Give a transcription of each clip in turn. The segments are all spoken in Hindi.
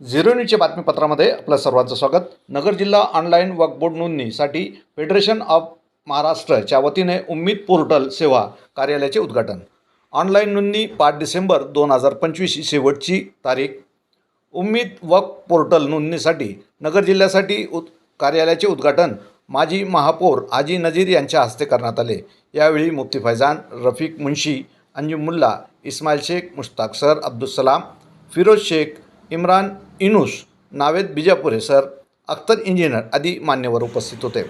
झिरो न्यूजच्या बातमीपत्रामध्ये आपलं सर्वांचं स्वागत. नगर जिल्हा ऑनलाईन वकबोर्ड नोंदणीसाठी फेडरेशन ऑफ महाराष्ट्रच्या वतीने उम्मीद पोर्टल सेवा कार्यालयाचे उद्घाटन. ऑनलाईन नोंदणी पाच डिसेंबर दोन हजार पंचवीस ही शेवटची तारीख. उम्मीद वक पोर्टल नोंदणीसाठी नगर जिल्ह्यासाठी उद कार्यालयाचे उद्घाटन माजी महापौर आजी नजीर यांच्या हस्ते करण्यात आले. यावेळी Mufti Faizan Rafiq Munshi Anjum Mulla Ismail Shaikh Mushtaq sir Abdul Salam Firoz Shaikh Imran Inus Naved Bijapure sir Akhtar engineer आदी मान्यवर उपस्थित होते.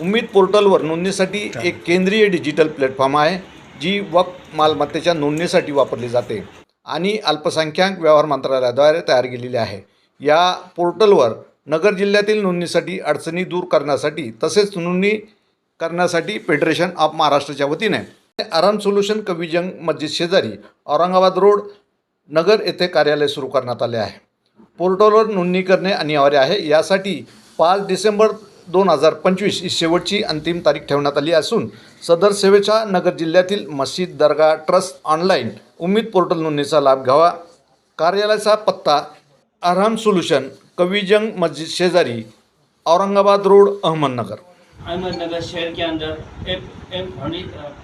उम्मीद पोर्टलवर नोंदणीसाठी एक केंद्रीय डिजिटल प्लॅटफॉर्म आहे जी वक्फ मालमत्तेच्या नोंदणीसाठी वापरली जाते आणि अल्पसंख्याक व्यवहार मंत्रालयाद्वारे तयार केलेली आहे. या पोर्टलवर नगर जिल्ह्यातील नोंदणीसाठी अडचणी दूर करण्यासाठी तसेच नोंदणी करण्यासाठी फेडरेशन ऑफ महाराष्ट्राच्या वतीने आराम सोल्युशन कविजंग मस्जिद शेजारी औरंगाबाद रोड नगर येथे कार्यालय सुरू करण्यात आले आहे. पोर्टलवर नोंदणी करणे अनिवार्य आहे. यासाठी पाच डिसेंबर दोन हजार पंचवीस ही शेवटची अंतिम तारीख ठेवण्यात आली असून सदर सेवेच्या नगर जिल्ह्यातील मस्जिद दर्गा ट्रस्ट ऑनलाईन उम्मीद पोर्टल नोंदणीचा लाभ घ्यावा. कार्यालयाचा पत्ता आराम सोल्युशन कविजंग मस्जिद शेजारी औरंगाबाद रोड अहमदनगर. अहमदनगर शहर के अंदर एक एक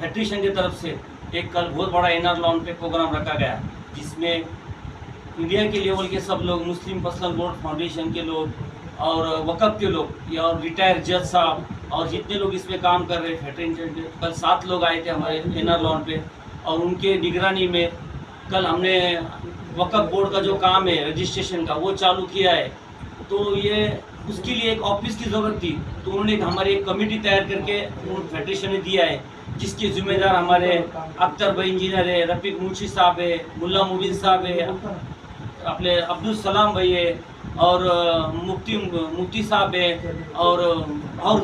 फेडरेशन की तरफ से एक कल बहुत बड़ा एनआर लॉन पे प्रोग्राम रखा गया जिसमें इंडिया के लेवल के सब लोग, मुस्लिम पर्सनल बोर्ड फाउंडेशन के लोग और वकफ के लोग, या और रिटायर जज साहब और जितने लोग इसमें काम कर रहे हैं कल सात लोग आए थे हमारे एनआर लॉन पे और उनके निगरानी में कल हमने वकफ बोर्ड का जो काम है रजिस्ट्रेशन का, वो चालू किया है। तो ये उसके लिए एक ऑफ़िस की ज़रूरत थी। तो उन्होंने हमारी एक कमेटी तैयार करके उन फेडरेशन ने दिया है, जिसके जिम्मेदार हमारे अख्तर भाई इंजीनियर है, रफीक मुंशी साहब है, मुल्ला मुबीन साहब है अपने अब्दुल सलाम भाई है और मुफ्ती मुफ्ती साहब है और और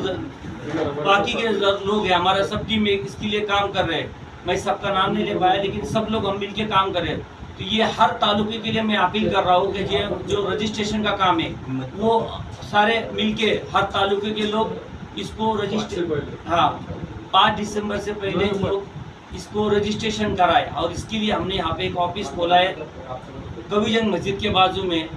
बाकी के लोग हैं हमारा सब टीम इसके लिए काम कर रहे हैं। मैं सबका नाम नहीं ले पाया लेकिन सब लोग हम मिलके काम कर रहे हैं। तो ये हर तालुके के लिए मैं अपील कर रहा हूँ कि ये जो रजिस्ट्रेशन का काम है वो सारे मिलके हर तालुके के लोग इसको रजिस्टर हाँ पाँच दिसंबर से पहले लोग इसको रजिस्ट्रेशन कराए और इसके लिए हमने यहाँ पे एक ऑफ़िस खोला है। कविजंग मस्जिद के बाजू में।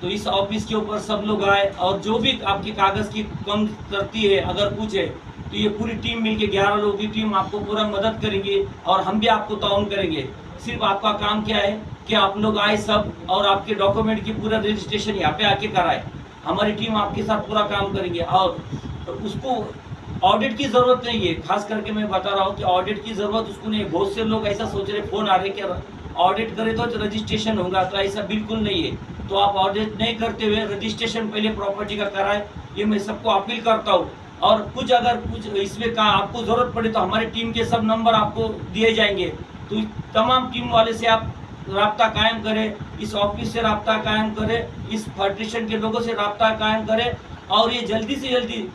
तो इस ऑफ़िस के ऊपर सब लोग आए और जो भी आपके कागज़ की कम करती है, अगर कुछ है तो ये पूरी टीम मिलके ग्यारह लोगों की टीम आपको पूरा मदद करेंगे और हम भी आपको ताउन करेंगे। सिर्फ़ आपका काम क्या है कि आप लोग आए सब और आपके डॉक्यूमेंट की पूरा रजिस्ट्रेशन यहाँ पे आके कराए। हमारी टीम आपके साथ पूरा काम करेंगे और उसको ऑडिट की ज़रूरत नहीं है। खास करके मैं बता रहा हूँ कि ऑडिट की ज़रूरत, उसको नहीं बहुत से लोग ऐसा सोच रहे फ़ोन आ रहे कि ऑडिट करे तो रजिस्ट्रेशन होगा तो ऐसा बिल्कुल नहीं है। तो आप ऑडिट नहीं करते हुए रजिस्ट्रेशन पहले प्रॉपर्टी का कराए, ये मैं सबको अपील करता हूँ। और कुछ अगर कुछ इसमें का आपको ज़रूरत पड़े तो हमारी टीम के सब नंबर आपको दिए जाएँगे। तो तमाम टीम वाले से आप रबता कायम करें, इस ऑफ़िस से रबता कायम करें, इस फेडरेशन के लोगों से रबता कायम करें। और ये जल्दी से जल्दी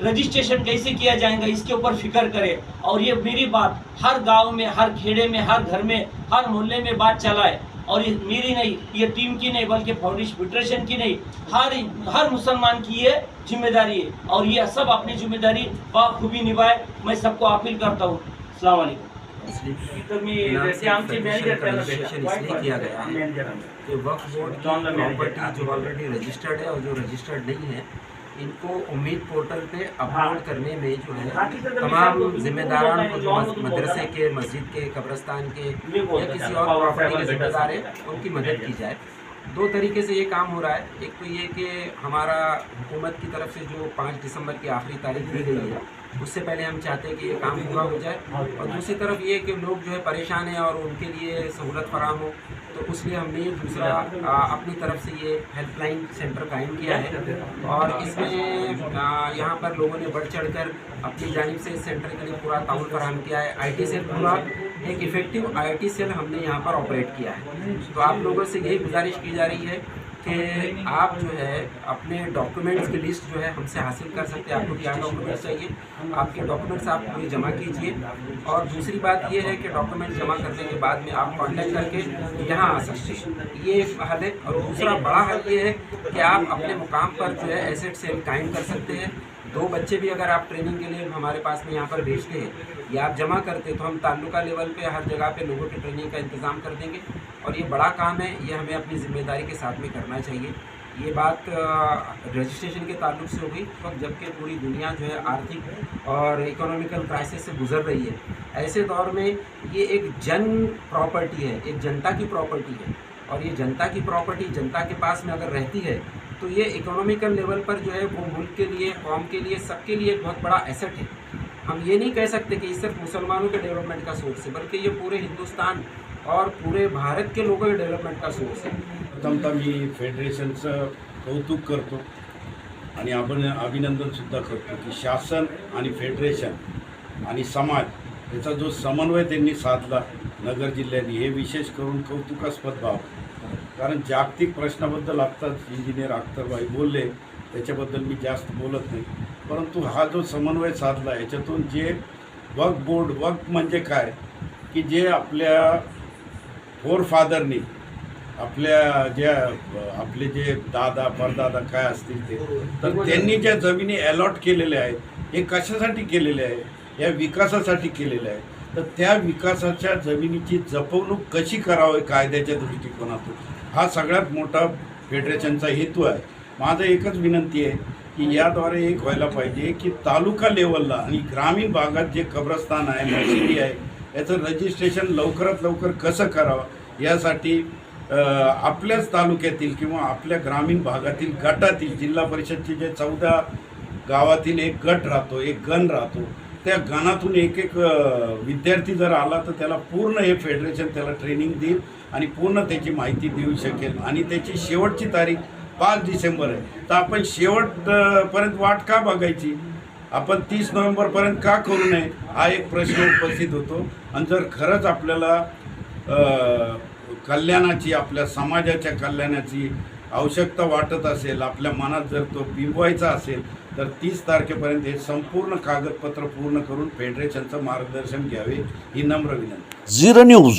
रजिस्ट्रेशन कैसे किया जाएगा इसके ऊपर फ़िक्र करें। और ये मेरी बात हर गाँव में हर खेड़े में हर घर में हर मोहल्ले में बात चलाए। और ये मेरी नहीं ये टीम की नहीं बल्कि फाउंडेशन फेडरेशन की नहीं हर हर मुसलमान की ये ज़िम्मेदारी है। और ये सब अपनी ज़िम्मेदारी बाखूबी निभाए मैं सबको अपील करता हूँ। अस्सलाम वालेकुम तर मी जैसे आमचे मॅनेजर इसलिए किया गया है कि वक्फ बोर्ड की प्रॉपर्टी जो ऑलरेडी रजिस्टर्ड है और जो रजिस्टर्ड नहीं है इनको उम्मीद पोर्टल पे अपलोड करने में जो है तमाम जिम्मेदारान को जो मदरसे के मस्जिद के कब्रस्तान के या किसी और प्रॉपर्टी के जिम्मेदार है उनकी मदद की जाए। दो तरीके से ये काम हो रहा है। एक तो ये कि हमारा हुकूमत की तरफ़ से जो पाँच दिसंबर की आखिरी तारीख दी गई है उससे पहले हम चाहते हैं कि ये काम पूरा हो जाए। और दूसरी तरफ़ ये कि लोग जो है परेशान हैं और उनके लिए सहूलत फराम हो। तो उसलिए हमने दूसरा अपनी तरफ़ से ये हेल्पलाइन सेंटर कायम किया है। और इसमें यहाँ पर लोगों ने बढ़ चढ़ कर अपनी जानब से इस सेंटर के लिए पूरा ताउन फराम किया है। आई टी सेल पूरा एक इफ़ेक्टिव आई टी सेल हमने यहाँ पर ऑपरेट किया है। तो आप लोगों से यही गुजारिश की जा रही है कि आप जो है अपने डॉक्यूमेंट्स की लिस्ट जो है हमसे हासिल कर सकते हैं। आपको क्या डॉक्यूमेंट्स चाहिए? आपके डॉक्यूमेंट्स आप पूरे जमा कीजिए। और दूसरी बात ये है कि डॉक्यूमेंट जमा करने के बाद में आप कॉन्टैक्ट करके यहाँ आ सकते हैं। ये एक हल है। और दूसरा बड़ा हल ये है कि आप अपने मुकाम पर जो है एसेट सेल कायम कर सकते हैं। दो बच्चे भी अगर आप ट्रेनिंग के लिए हमारे पास में यहाँ पर भेजते हैं, या आप जमा करते हैं तो हम ताल्लुका लेवल पे हर जगह पे लोगों की ट्रेनिंग का इंतज़ाम कर देंगे। और ये बड़ा काम है, ये हमें अपनी ज़िम्मेदारी के साथ में करना चाहिए। ये बात रजिस्ट्रेशन के ताल्लुक से होगी वक्त जबकि पूरी दुनिया जो है आर्थिक और इकोनॉमिकल क्राइसिस से गुजर रही है। ऐसे दौर में ये एक जन प्रॉपर्टी है, एक जनता की प्रॉपर्टी है। और ये जनता की प्रॉपर्टी जनता के पास में अगर रहती है तो ये इकोनॉमिकल लेवल पर जो है वो मुल्क के लिए कौम के लिए, सबके लिए एक बहुत बड़ा एसेट है। हम ये नहीं कह सकते कि ये सिर्फ़ मुसलमानों के डेवलपमेंट का सोर्स है, बल्कि ये पूरे हिंदुस्तान और पूरे भारत के लोगों के डेवलपमेंट का सोर्स है। प्रथमतः मी फेडरेशनचं कौतुक करतो आणि आपण अभिनंदनसुद्धा करतो की शासन आणि फेडरेशन आणि समाज याचा जो समन्वय साधला नगर हे विशेष करून कौतुकास्पद बाब कारण जागतिक प्रश्नाबद्दल आत्ताच इंजिनियर अख्तरबाई बोलले त्याच्याबद्दल मी जास्त बोलत नाही. परंतु हा जो समन्वय साधला याच्यातून जे वक्फ बोर्ड वक्फ म्हणजे काय? की जे आपल्या फोरफादरनी आपल्या ज्या आपले जे दादा परदादा काय असतील ते तर त्यांनी ज्या जमिनी अलॉट केलेल्या आहेत हे कशासाठी केलेले आहे या विकासासाठी केलेले आहे तर त्या विकासाच्या जमिनीची जपवणूक कशी करावी कायद्याच्या दृष्टिकोनातून? हा सगळ्यात मोठा फेडरेशनचा हेतू आहे. माझं एकच विनंती आहे की याद्वारे एक व्हायला पाहिजे की तालुका लेवलला आणि ग्रामीण भागात जे कब्रस्तान आहे मशिदी आहे याचं रजिस्ट्रेशन लवकरात लवकर कसं करावं यासाठी आपल्याच तालुक्यातील किंवा आपल्या ग्रामीण भागातील गटातील जिल्हा परिषदचे जे चौदा गावातील एक गट राहतो एक गण राहतो त्या गणातून एक एक विद्यार्थी जर आला तर त्याला पूर्ण हे फेडरेशन त्याला ट्रेनिंग देईल आणि पूर्ण त्याची माहिती देऊ शकेल. आणि त्याची शेवटची तारीख पाच डिसेंबर आहे. तर आपण शेवटपर्यंत वाट का बघायची? आपण तीस नोव्हेंबरपर्यंत का करू नये? हा एक प्रश्न उपस्थित होतो. आणि जर खरंच आपल्याला कल्याणाची आपल्या समाजाच्या कल्याणाची आवश्यकता वाटत असेल आपल्या मनात जर तो बिंबवायचा असेल तर तीस तारखेपर्यंत हे संपूर्ण कागदपत्र पूर्ण करून फेडरेशनचं मार्गदर्शन घ्यावे ही नम्र विनंती. Zero news.